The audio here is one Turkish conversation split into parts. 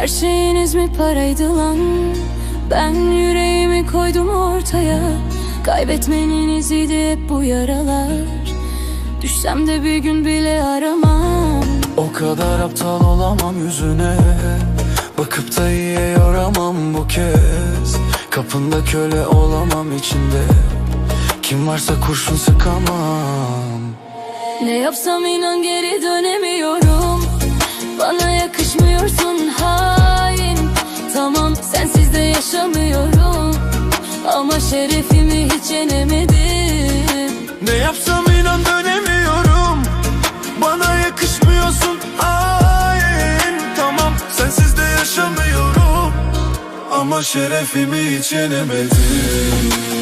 Her şeyiniz mi paraydı lan. Ben yüreğimi koydum ortaya. Kaybetmenin iziydi hep bu yaralar. Düşsem de bir gün bile aramam. O kadar aptal olamam yüzüne. Bakıp da iyiye yoramam bu kez. Kapında köle olamam içinde. Kim varsa kurşun sıkamam. Ne yapsam inan geri dönemiyorum yaşamıyorum. Ama şerefimi hiç yenemedim. Ne yapsam inan dönemiyorum. Bana yakışmıyorsun. Hain Tamam sensiz de yaşamıyorum. Ama şerefimi hiç yenemedim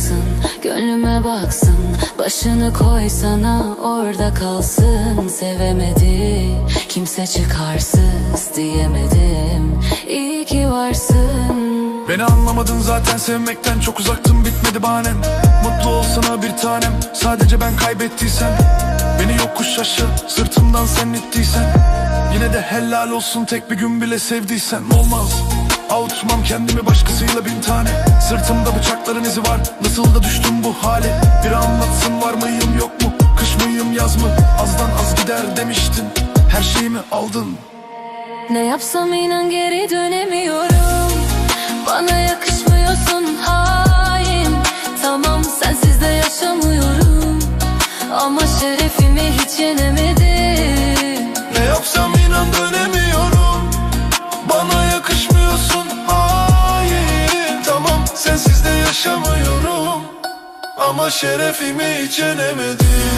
de çıksın, gönlüme baksın. Başını koysana orada kalsın. Sevemedi, kimse çıkarsız diyemedim. İyi ki varsın. Beni anlamadın zaten sevmekten çok uzaktım bitmedi bahanem. Mutlu olsana bir tanem. Sadece ben kaybettiysem. Beni yokuş aşağı sırtımdan sen ittiysen. Yine de helal olsun tek bir gün bile sevdiysen. Olmaz avutmam kendimi başkasıyla bin tane. Sırtımda bıçakların izi var. Nasıl da düştüm bu hale? Bir anlatsın var mıyım yok mu? Kış mıyım yaz mı? Azdan az gider demiştin. Her şeyimi aldın. Ne yapsam inan geri dönemiyorum. Bana yakışmıyorsun hain. Tamam sensiz de yaşamıyorum. Ama şerefimi hiç yenemedim. Ne yapsam inan dönemiyorum yaşamıyorum. Ama şerefimi hiç yenemedim